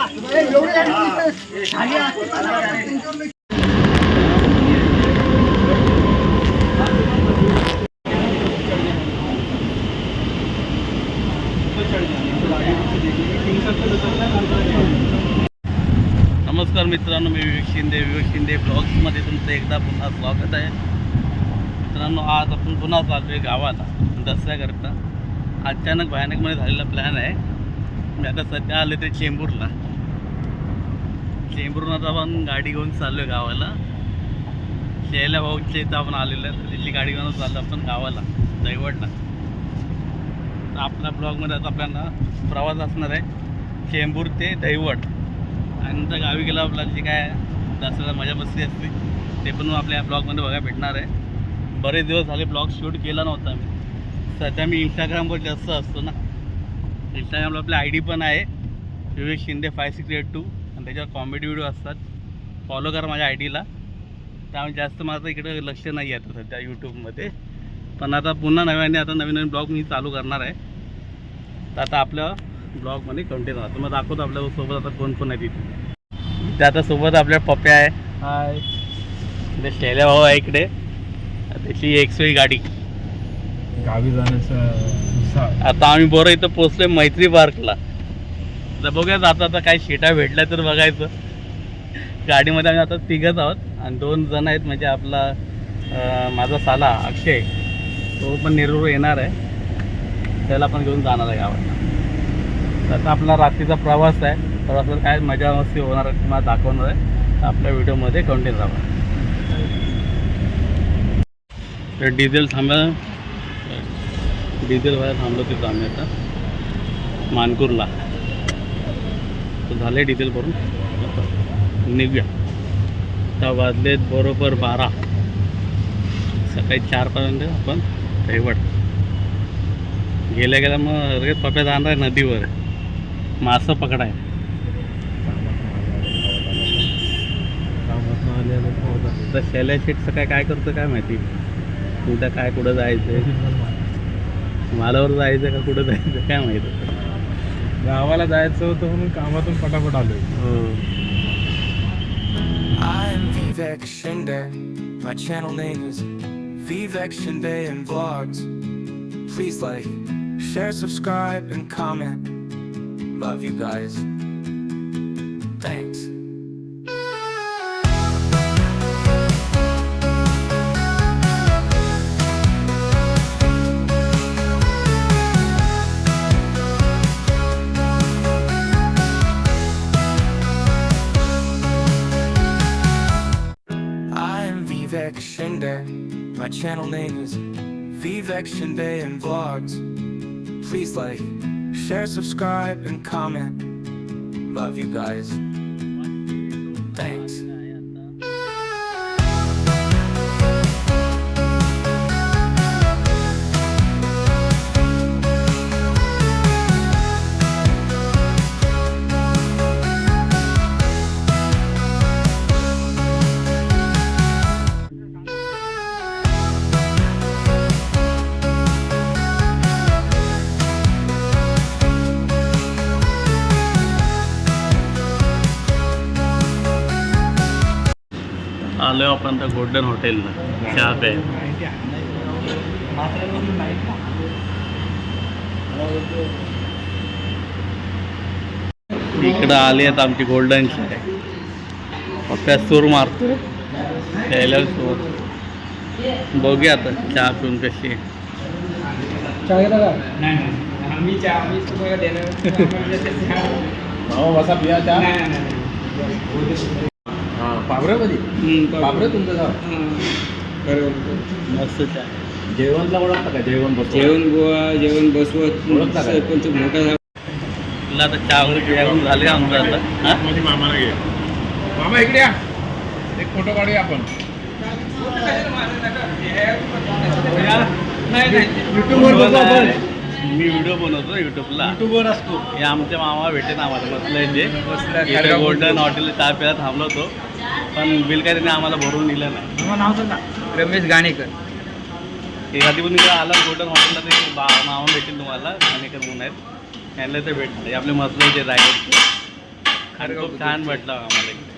नमस्कार मित्रांनो मी विवेक शिंदे विवेक शिंदे ब्लॉग्समध्ये तुमचं एकदा पुन्हा स्वागत आहे. मित्रांनो आज आपण पुन्हा चाललो आहे गावाला दसऱ्याकरता. अचानक भयानकमध्ये झालेला प्लॅन आहे. मी आता सध्या आलो ते चेंबूरला. चेंबूरून आता आपण गाडी घेऊन चाललो आहे गावाला. शेला भाऊच्या इथं आपण आलेलो आहे. तर तिथली गाडी घेऊन चाललो आपण गावाला. दैवडला. आपल्या ब्लॉगमध्ये आता आपल्याला प्रवास असणार आहे. चेंबूर ते दैवड. आणि नंतर गावी गेला आपला जे काय दसऱ्याला मजा मस्ती असते ते पण आपल्या ब्लॉगमध्ये बघायला भेटणार आहे. बरेच दिवस झाले ब्लॉग शूट केला नव्हता मी. सध्या मी इंस्टाग्रामवर जास्त असतो ना. इंस्टाग्रामला आपली आय डी पण आहे. Vivek Shinde five six eight two त्याच्यावर कॉमेडी व्हिडिओ असतात. फॉलो करा माझ्या आय डीला त्यामुळे जास्त माझं इकडे लक्ष नाही आहे आता सध्या यूट्यूबमध्ये पण आता पुन्हा नव्याने आता नवीन नवीन ब्लॉग मी चालू करणार आहे. तर आता आपल्या ब्लॉगमध्ये कंटिन्यू राहतो मग दाखवतो आपल्यासोबत आता कोण कोण आहे तिथे ते आता सोबत आपल्या पप्प्या आहे. हाय ते शैल्या भाऊ आहे इकडे. त्याची एक्सवी गाडी. गावी जाण्याचा आता आम्ही बरं इथं पोचलोय मैत्री पार्कला. आता बघूया आता आता काही शिटा भेटल्या तर बघायचं. गाडीमध्ये आम्ही आता तिघच आहोत आणि दोन जण आहेत म्हणजे आपला माझा साला अक्षय. तो पण नेरूर येणार आहे. त्याला पण घेऊन जाणार आहे गावात. तर आता आपला रात्रीचा प्रवास आहे. प्रवासात काय मजा मस्ती होणार आहे तुम्हाला दाखवणार आहे. तर आपल्या व्हिडिओमध्ये कंटिन्यू राहा. तर डिझेल थांबा डिझेल व्हायला थांबलो तिथं आम्ही आता. मानपूरला तर झाले डिझेल भरून. निघूया. आता वाजलेत बरोबर बारा. सकाळी चारपर्यंत आपण रेवड गेल्या गेल्या मग लगेच पप्या जाणार आहे नदीवर. मासं पकडाय. कामातून तर शैल्या शेटचं काय काय करतं काय माहिती? उद्या काय कुठं जायचं मालावर जायचं का कुठं जायचं काय माहिती? गावाला जायचं होतं म्हणून कामातून पटापट आलोय हो I'm Vivek Shinde. My channel name is Vivek Shinde and Vlogs. Please like, share, subscribe, and comment. Love you guys. Thanks. Channel name is Vivek Shinde and Vlogs. Please like, share, subscribe, and comment. Love you guys. आलो आपण तर golden हॉटेलला चहा प्याय इकडं आले आहेत आमची golden चाय सूर मारतो प्यायला सूर. बघूया आता चहा पिऊन कशी आहे. बसा पिया पाबऱ्यामध्ये हम्म, पाबरे तुमचं गाव? मस्त चहा जेवणला ओळखता का? जेवण बस जेवण गोवा जेवण बसवत. ओळखता का? सरपंच मोठा झाला. तुला आता चहा वगैरे झाले आमचं आता? हा? माझी मामाला घे. मामा इकडे या. एक फोटो काढूया आपण. युट्यूबवर बघू आपण. मी व्हिडिओ बनवतो युट्यूबला. युट्यूबवर असतो. हे आमच्या मामा भेटे ना आम्हाला. बसले ते. इथे गोल्डन हॉटेल चहा प्यायला थांबलो होतो. पण बिल काय त्याने आम्हाला भरून दिलं नाही. नाव सांगा. रमेश गाणेकर. ते आधी पण इकडे आला गोल्डन हॉटेलला ते बा मामा भेटेल तुम्हाला गाणेकर म्हणून आहेत. त्यांना ते भेटले आपले मसले ते रायगड आणि खूप छान वाटलं आम्हाला. इकडे.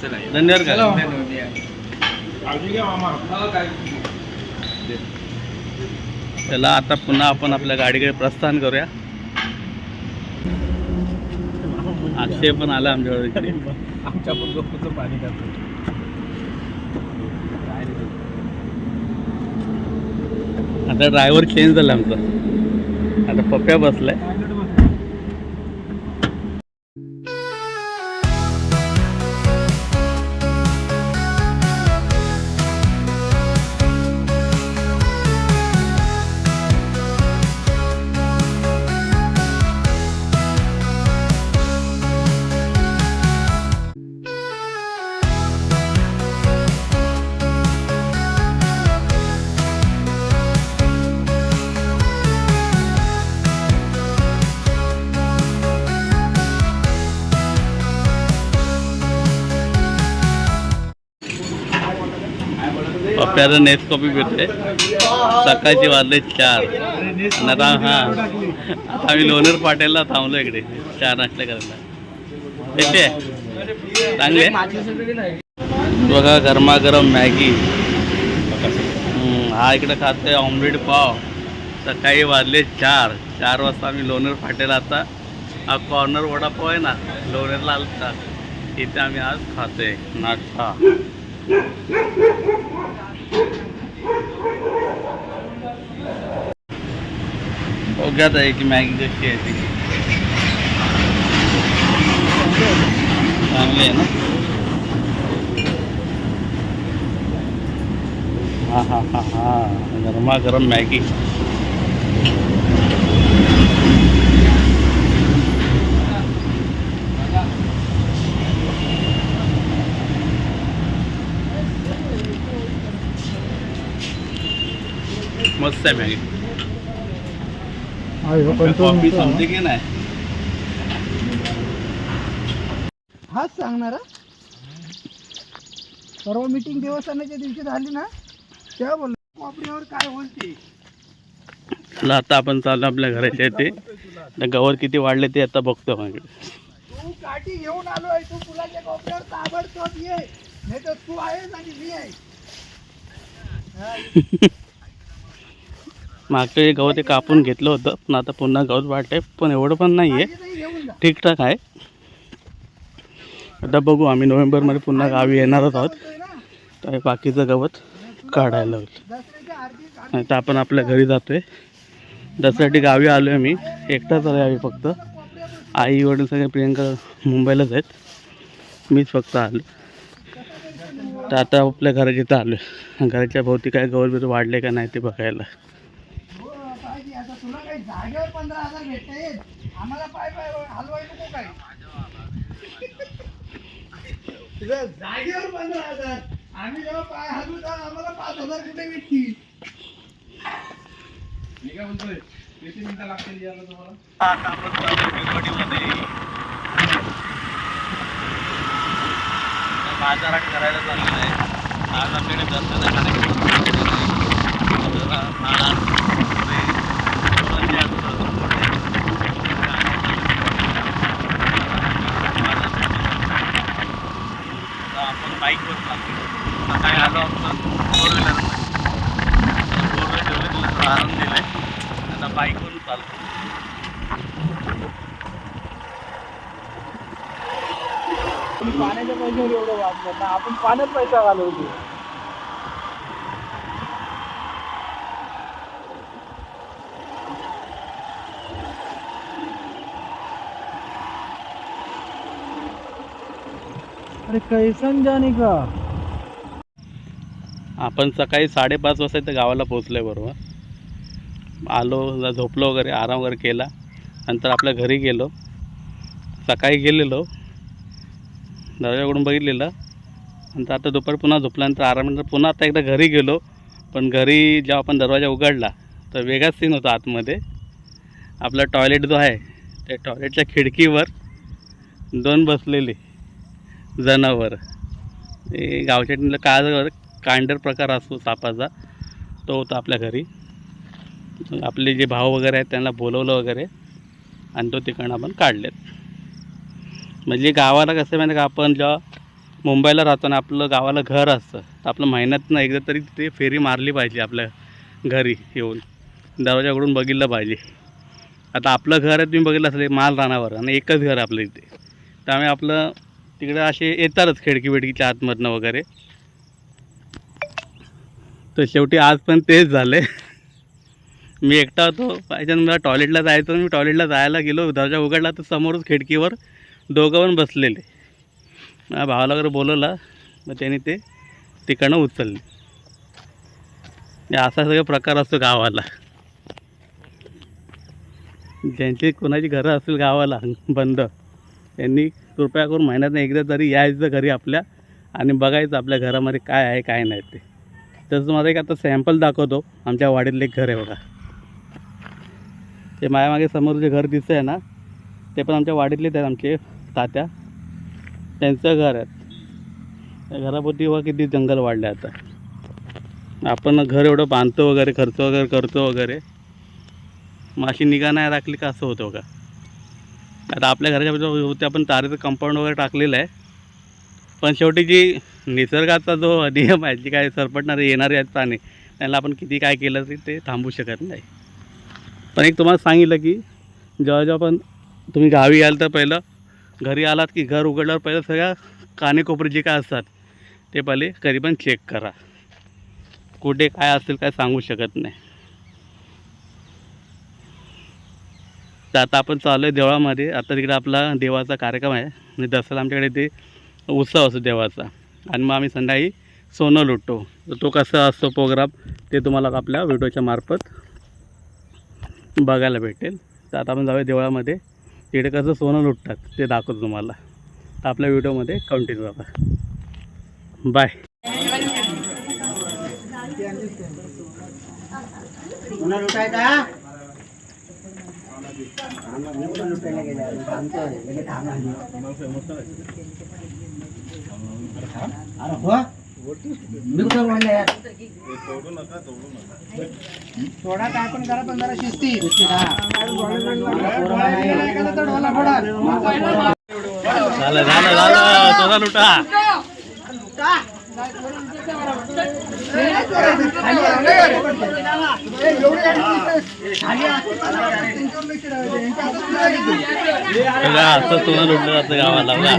चला धन्यवाद करा काळजी घ्या मामा चला आता पुन्हा आपण आपल्या गाडीकडे प्रस्थान करूया. अक्षय पण आला आमच्यावर. इकडे आमच्या पण डोक्याचं पाणी खातो आता ड्रायव्हर चेंज झाला आमचा. आता पप्प्या बसलाय. प्यारा नेस कॉपी भेटते सकाळचे वाजले चार। आणि आता हा आम्ही लोणर पाट्याला थांबलो इकडे चार नाश्ता करायला. येते चांगले? बघा गरमागरम मॅगी. हा इकडे खाते ऑमलेट पाव. सकाळी वाजले चार. चार वाजता आम्ही लोणर फाटेला आता. हा कॉर्नर वडापाव आहे ना लोणेरला आलता. इथे आम्ही आज खाते नाश्ता. बघ्यात आहे की मॅगी कशी आहे ती चांगली आहे ना? हा हा हा हा। गरमागरम मॅगी। मस्त आहे मॅगी. कॉफी संपते की नाही? हाच सांगणार? परवा मीटिंग देवस्थानाच्या दिवशी झाली ना तेव्हा बोललो कॉपरीवर काय बोलते? चला आता आपण चाललो आपल्या घराच्या आता गवत किती वाढले ते आता बघतो मागे तू काठी घेऊन आलोय तू फुलाच्या कॉपऱ्यावर ताबडतोब ये. नाही तर तू आहेस आणि मी आहे. मागचं हे गवत हे कापून घेतलं होतं पण आता पुन्हा गवत वाढतंय पण एवढं पण नाही आहे ठीकठाक आहे. आता बघू आम्ही नोव्हेंबरमध्ये पुन्हा गावी येणारच आहोत. तर बाकीचं गवत काढायला होईल. नाही तर आपण आपल्या घरी जातोय. दसऱ्यासाठी गावी आलो आहे मी. एकटाच आलो आहे फक्त. आई वडील सगळे प्रियंका मुंबईलाच आहेत. मीच फक्त आलो तर आता आपल्या घराच्या आलो आहे घराच्या भोवती काय गवत बिवत वाढले का नाही ते बघायला. तुला काही जागेवर पंधरा हजार भेटता. येईल आम्हाला पाय पाय हलवाय नको काय तुला जागेवर पंधरा हजार. आम्ही जेव्हा पाय हलवू तेव्हा आम्हाला पाच हजार कुठे भेटतील? मी काय म्हणतोय? किती मिनिटं लागतील यायला तुम्हाला? बाजारात करायला चाललेलं आहे. आज आपल्याकडे दसऱ्याचा कार्यक्रम जरा नारळ, पुरे, करंजी असतं, पुढे. आता आपण बाईकवर चालतो सकाळी आलो आपण फोर व्हीलर फोर व्हीलर आराम आता बाईकवरून चालतो पाण्याच्या पैशावर एवढं वाचलं. ना आपण पाण्यात पैसा घालवतो कैसन जाने का? आपण सकाळी साडेपाच वाजता इथं गावाला पोचलो आहे बरोबर. आलो झोपलो वगैरे आराम वगैरे केला. नंतर आपल्या घरी गेलो. सकाळी गेलेलो. दरवाजाकडून बघितलेलं. नंतर आता दुपारी पुन्हा झोपल्यानंतर आराम पुन्हा आता एकदा घरी गेलो. पण घरी जेव्हा आपण दरवाजा उघडला तर वेगळाच सीन होता आतमध्ये. आपला टॉयलेट जो आहे त्या टॉयलेटच्या खिडकीवर दोन बसलेले. जनावर. ते गावच्या टीमला काय कांडर प्रकार असतो सापाचा तो होता आपल्या घरी. आपले जे भाव वगैरे आहेत त्यांना बोलवलं वगैरे. आणि तो तिकडनं आपण काढलेत. म्हणजे गावाला कसं आहे माहिती आहे का आपण जेव्हा मुंबईला राहतो ना आपलं गावाला घर असतं तर आपलं महिन्यातनं एकदा तरी तिथे फेरी मारली पाहिजे आपल्या घरी येऊन. दरवाजाकडून बघितलं पाहिजे. आता आपलं घर आहे तुम्ही बघितलं असेल माल रानावर आणि एकच घर आहे आपलं इथे. त्यामुळे आपलं तिकडे असे येतातच खिडकी बिडकीच्या आतमधनं वगैरे. तर शेवटी आज पण तेच झालं मी एकटा होतो. पाहिजे मला टॉयलेटला जायचं मी टॉयलेटला जायला गेलो. दर्जा उघडला तर समोरच खिडकीवर दोघं पण बसलेले. माझ्या भावाला वगैरे बोलवला. मग त्याने ते तिकडनं उचलले. असा सगळा प्रकार असतो गावाला. ज्यांची कोणाची घरं असतील गावाला बंद. त्यांनी कृपया करून महिन्यातनं एकदा तरी यायचं घरी आपल्या आणि बघायचं आपल्या घरामध्ये काय आहे काय नाही ते. तसं माझं एक आता सॅम्पल दाखवतो. आमच्या वाडीतलं एक घर आहे बघा. ते माझ्या मागे समोर जे घर दिसतं आहे ना ते पण आमच्या वाडीतलेच आहेत आमचे तात्या. त्यांचं घर आहे. त्या घराभोवती बघा किती जंगल वाढले आता. आपण घर एवढं बांधतो वगैरे खर्च वगैरे करतो वगैरे. माशी निगा नाही राखली का असं होतं का आता आपल्या घराच्या होते आपण तारेचं कंपाऊंड वगैरे टाकलेलं आहे. पण शेवटी जी निसर्गाचा जो नियम आहे जी काय सरपटणारे येणारे आहेत प्राणी त्यांना आपण किती काय केलं तरी ते थांबू शकत नाही. पण एक तुम्हाला सांगितलं की जेव्हा जेव्हा पण तुम्ही गावी याल तर पहिलं घरी आलात की घर उघडल्यावर पहिलं सगळ्या कानेकोपरे जे काय असतात ते पहिले कधी पण चेक करा. कुठे काय असेल काय सांगू शकत नाही. तर आता आपण चालू आहे देवळामध्ये. आता तिकडे आपला देवाचा कार्यक्रम आहे. म्हणजे दसरा आमच्याकडे ते उत्सव असतो देवाचा. आणि मग आम्ही संध्याकाळी सोनं लुटतो. तर तो कसा असतो प्रोग्राम ते तुम्हाला आपल्या व्हिडिओच्या मार्फत बघायला भेटेल. तर आता आपण जाऊया देवळामध्ये. तिकडे कसं सोनं लुटतात ते दाखवतो तुम्हाला. तर आपल्या व्हिडिओमध्ये कंटिन्यू बघा बाय थोडा काय पण करा पण जरा शिस्ती एखादा तर ढोला फोडा झालं झालं झालं सोनं लुटा असं तुला लुटलं जातं गावाला बघा.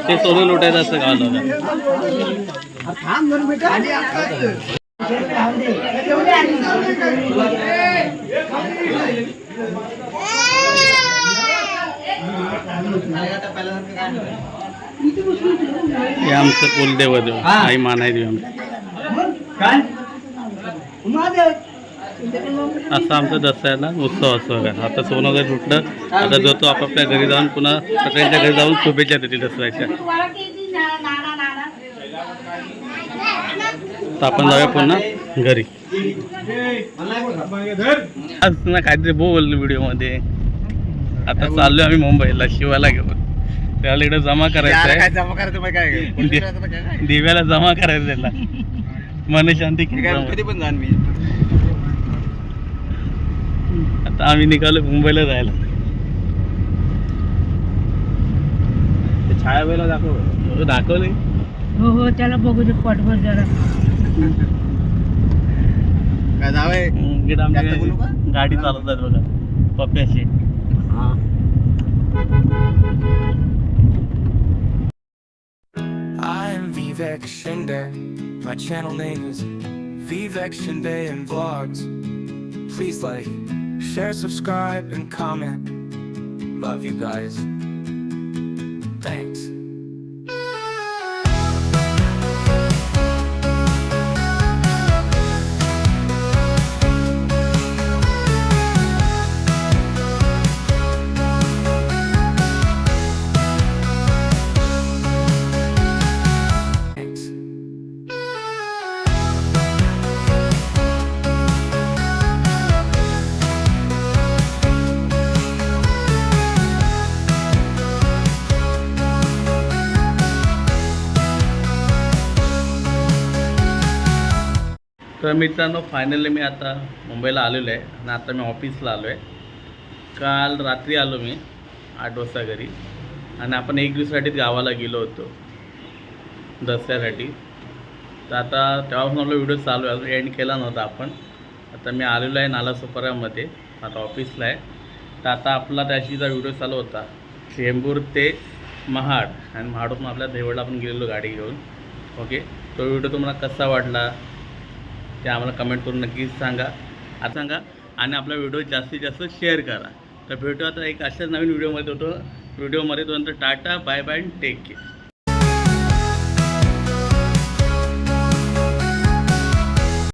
ते सोनं लुटायचं असतं गावाला हे आमचं कुलदैवत आहे. आई आमची असं आमचं दसऱ्याला उत्सव असतो बघा आता सोनं वगैरे लुटलं आता जो तो आपापल्या घरी जाऊन पुन्हा सगळ्यांच्या घरी जाऊन शुभेच्छा देते दसऱ्याच्या तर आपण जाऊया पुन्हा घरी काहीतरी बोल व्हिडिओमध्ये आता चाललोय आम्ही मुंबईला शिवाला घेऊन. त्याला इकडे जमा करायचं आहे जमा करायचं मग काय दि- दिव्याला जमा करायचं त्याला. मन शांती केंद्रामध्ये. कधी पण जाण मी. आता आम्ही निघालो मुंबईला जायला. छाया वेळेला दाखव. हो, दाखवले हो हो त्याला बघू दे पटभर जरा. काय जावं इकडे जास्त आमची बोलू का? गाडी चालवतात बघा. पप्प्याशी. I'm Vivek Shinde. My channel name is Vivek Shinde and Vlogs. Please like, share, subscribe, and comment. Love you guys. Thanks. तर मित्रांनो फायनली मी आता मुंबईला आलेलो आहे आणि आता मी ऑफिसला आलो आहे काल रात्री आलो मी आठ वाजता घरी. आणि आपण एक दिवसासाठी गावाला गेलो होतो दसऱ्यासाठी. तर आता तेव्हापासून आपला व्हिडिओ चालू आहे अजून एंड केला नव्हता आपण. आता मी आलेलो आहे नालासोपाऱ्यामध्ये आता ऑफिसला आहे. तर आता आपला त्याशीचा व्हिडिओ चालू होता चेंबूर ते महाड. आणि महाडून आपल्या देवळला आपण गेलेलो गाडी घेऊन. ओके तो व्हिडिओ तुम्हाला कसा वाटला? ते आम्हाला कमेंट करून नक्कीच सांगा. आता सांगा आणि आपला व्हिडिओ जास्तीत जास्त शेअर करा. तर भेटू आता एक अशाच नवीन व्हिडिओमध्ये होतो. व्हिडिओमध्ये तोपर्यंत tata bye bye take care